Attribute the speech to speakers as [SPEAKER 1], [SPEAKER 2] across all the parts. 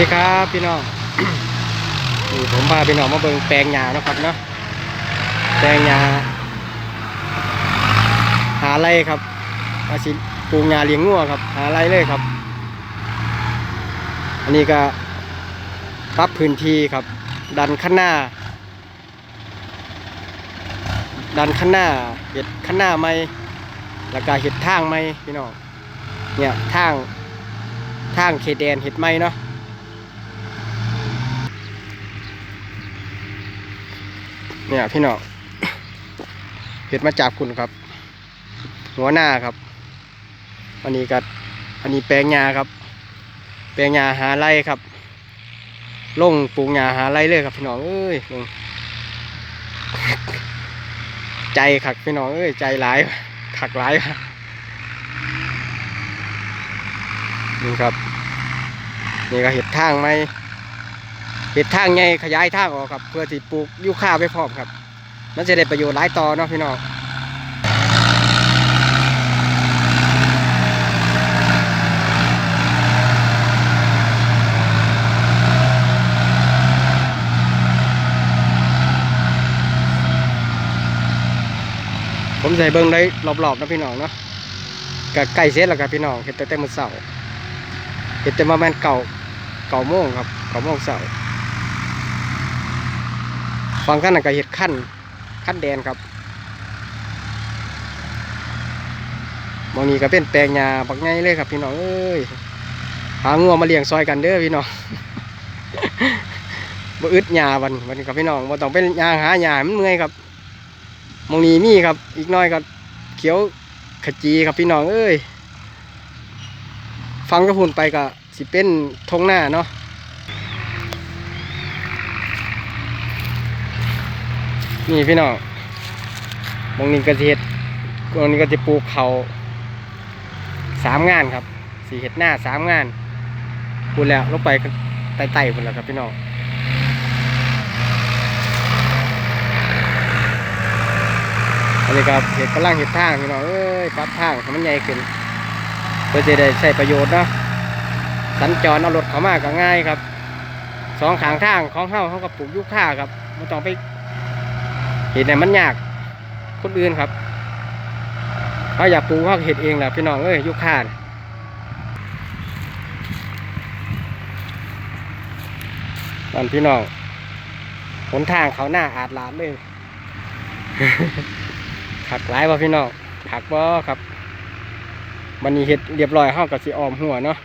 [SPEAKER 1] วัสดีครับพี่น้องนี่ผมพาพี่น้องมาเบิ่งแปลงหญ้านะครับเนาะแปลงหญ้าหาไรครับอาชีพปลูกหญ้าเลี้ยงงัวครับ หาไรเลยครับ อันนี้ก็ปรับพื้นที่ครับ ดันข้างหน้า ดันข้างหน้าเห็ดข้างหน้าไหมแล้วก็เห็ดทางไหมพี่น้องเนี่ยทางทางเขตแดนเห็ดไหมเนาะ เนี่ยพี่น้องเห็ดมาจากคุณครับ หัวหน้าครับ อันนี้ก็อันนี้แปลงยาครับ แปลงยาหาไรครับลงปลูกยาหาไรเลยครับพี่น้องเอ้ยลงใจขักพี่น้องเอ้ยใจร้ายขักร้ายนี่ครับ นี่ก็เห็ดทางไหม เห็ดทางไงขยายทางออกครับ เพื่อที่ปลูกยูคาไปพร้อมครับ มันจะได้ประโยชน์หลายต่อเนาะพี่น้องผมใส่เบิ้งได้รอบๆนะพี่น้องเนาะก็ใกล้เสร็จแล้วครับพี่น้องเห็ดแต่แต่มื้อเสาร์เห็ดแต่มาแมนเก่าเก่าโมงครับเก่าโมงเสาร์ ฟังขั้นนั้นก็เห็ดขั้นขั้นแดนครับบางนี้ก็เป็นแปลงยาบักไงเลยครับ พี่น้องเอ้ยหางัวมาเลี้ยงซอยกันเด้อพี่น้องบ่อึดยาวันวันนี้ครับพี่น้องบ่ต้องเป็นยาหายามันเมื่อยครับมองนี้มีครับ อีกหน้อยก็เขียวขจีครับพี่น้องเอ้ยฟังกระพุนไปก็สิเป็นทงหน้าเนาะ นี่พี่น้องมงนี้ก็จะเห็ดมองนี้ก็จะปลูกเขาสามงานครับสี่เห็ดหน้าสามงานพูดแล้วลงไปไต่ไต่ๆพูดแล้วครับพี่น้องอันนี้ก็เห็ดกำลังเห็ดทางพี่น้องเอ้ยปรับทางให้มันใหญ่ขึ้นเพื่อจะได้ใช้ประโยชน์เนาะสัญจรเอารถเข้ามาก็ง่ายครับสองขางทางของเฮาเขาก็ปลูกยุค่าครับไม่ต้องไป เห็ดเนี่ยมันยากคนอื่นครับเขาอยากปลูกเขาเห็ดเองแหละพี่น้องเอ้ยยุคขานนั่นพี่น้องหนทางเขาหน้าอาดลาดเลยขักหลายว่พี่น้องขักบ่ครับมันนี้เห็ดเรียบร้อยห้ากับสีออมหัวเนาะ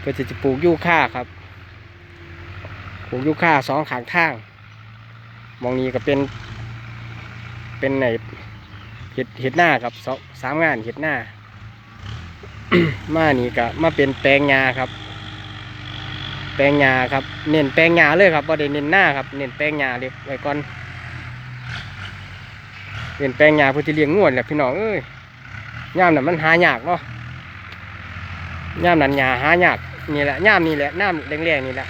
[SPEAKER 1] เพื่อที่จะปลูกยูค่าครับปลูกยูค่าสองขางทางมองนี้ก็เป็น เป็นไหนเห็ดเห็ดหน้าครับสองสามงานเห็ดหน้า มานี่ก็มาเป็นแปลงยาครับ แปลงยาครับ เน้นแปลงยาเลยครับบ่ได้เน้นหน้าครับ เน้นแปลงยาเรียกไว้ก่อนเน้นแปลงยาเพื่อที่เลี้ยงงวดแหละพี่น้องเอ้ยย่ามน่ะมันหายากเนาะย่ามนั้นยาหายากนี่แหละย่ามนี่แหละน้ำแรงๆนี่แหละ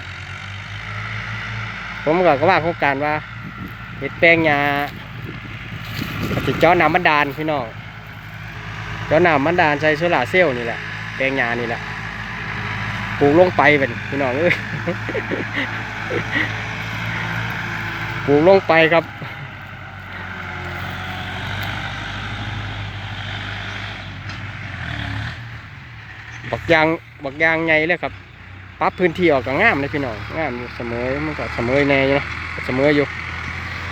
[SPEAKER 1] ผมก็ว่าโครงการว่าเห็ดแปลงยา ติดเจาะน้ำมันดานพี่น้องเจาะน้ำมันดานใช้โซลาเซลล์นี่แหละแปลงยานี่แหละปลูกลงไปเป็นพี่น้องเอ้ยปลูกลงไปครับบักยางบักยางใหญ่เลยครับปรับพื้นที่ออกก็งามเลยพี่น้องงามอยู่เสมอมันก็เสมอแน่อยู่เนาะเสมออยู่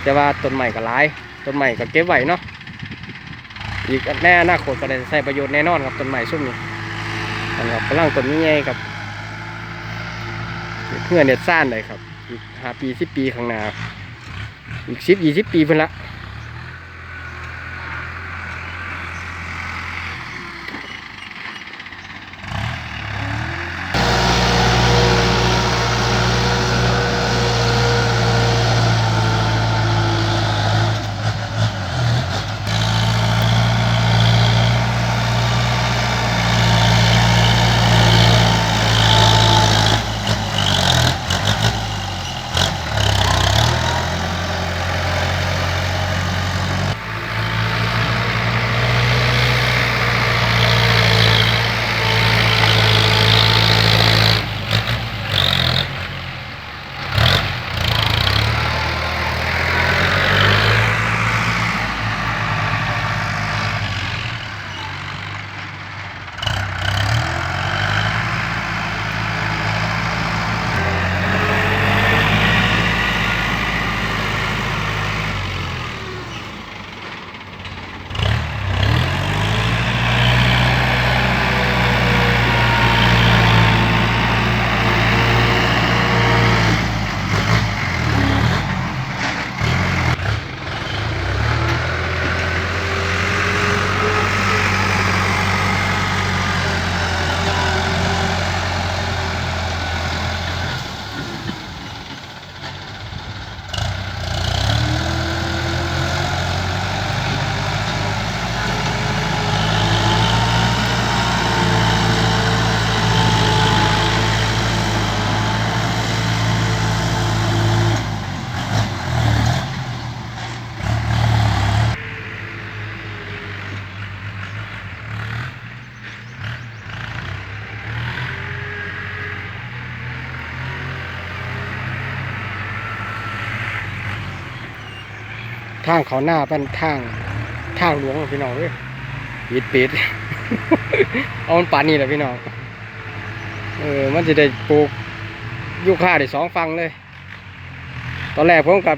[SPEAKER 1] แต่ว่าต้นใหม่ก็หลาย ต้นใหม่ก็เก็บไว้เนาะอีกแน่อนาคตก็ได้ใช้ประโยชน์แน่นอนครับต้นใหม่ซุ่มนี้นะครับกำลังต้นนี้ไงครับเพื่อเน็ตซ่านเลยครับอีกห้าปีสิบปีข้างหน้าอีกสิบยี่สิบปีเพิ่นละ ทางเขาหน้าเป็นทางทางหลวงพี่น้องเอ้ยปิดปิดเอามันป่านนี้แหละพี่น้องเออมันจะได้ปลูกยูคาได้สองฟังเลย ตอนแรกผมกับ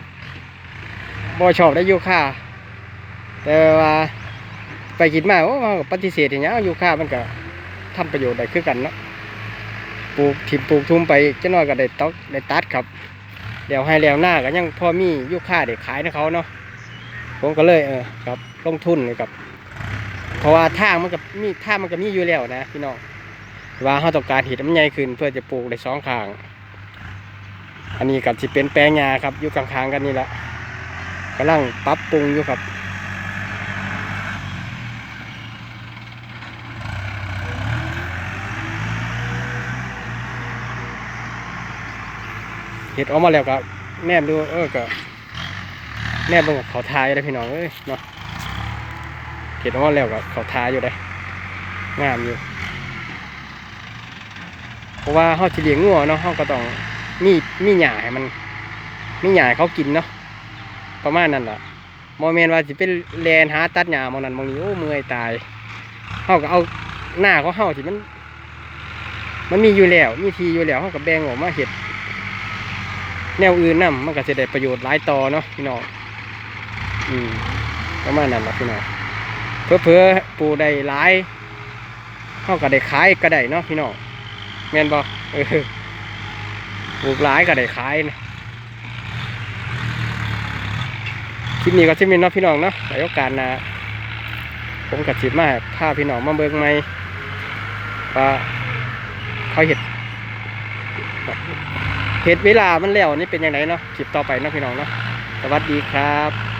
[SPEAKER 1] บ่ชอบได้ยูคาแต่ว่าไปคิดมาโอ้เราก็ปฏิเสธอย่างเงี้ยยูคามันก็ทำประโยชน์ได้คือกันเนาะปลูกถิ่มปลูกทุ่มไปจะน้อยก็ได้ตอกได้ตัดครับเดี๋ยวให้แล้วหน้าก็ยังพอมียูคาได้ขายนะเขาเนาะ ผมก็เลยเออครับลงทุนเลยครับ เพราะว่าทางมันกับมีทางมันก็มีอยู่แล้วนะพี่น้องว่าเขาต้องการเห็ดมันใหญ่ขึ้นเพื่อจะปลูกได้สองข้าง อันนี้กับที่เป็นแปลงยาครับอยู่กลางๆกันนี่แหละกำลังปรับปรุงอยู่ครับเห็ดออกมาแล้วก็แนบดูเออก็ แนบเบิ่งกับเขาทายเลยพี่น้องเอ้ยเนาะเห็ดออแล้วก็เขาทายอยู่ได้งามอยู่ เพราะว่าเขาจะเลี้ยงงัวเนาะเขาก็ต้องมีมีหญ้าให้มันมีหญ้าให้เขากินเนาะประมาณนั้นแหละโมเมนว่าสิเป็นแลนหาตัดหญ้ามองนั้นมองนี้โอ้เมื่อยตายเขาก็เอาหน้าของเขาที่มัน มันมีอยู่แล้ว มีทีอยู่แล้วเขาก็แบ่งออกมาเห็ด แนวอื่นนํมันก็จะได้ประโยชน์หลายต่อเนาะพี่น้อง อืมประมาณนั้นละพี่น้องเพื่อเพื่อปูได้หลายเขาก็ได้ขายก็ได้เนาะพี่น้องแม่นบ่เออปลูกหลายก็ได้ขายนะคลิปนี้ก็จะมีเนาะพี่น้องเนาะในโอกาสนะผมกับจิบมาให้พาพี่น้องมาเบิ่งใหม่ว่าเขาเห็ดเห็ดเวลามันแล้วนี่เป็นยังไงเนาะคลิปต่อไปเนาะพี่น้องเนาะสวัสดีครับ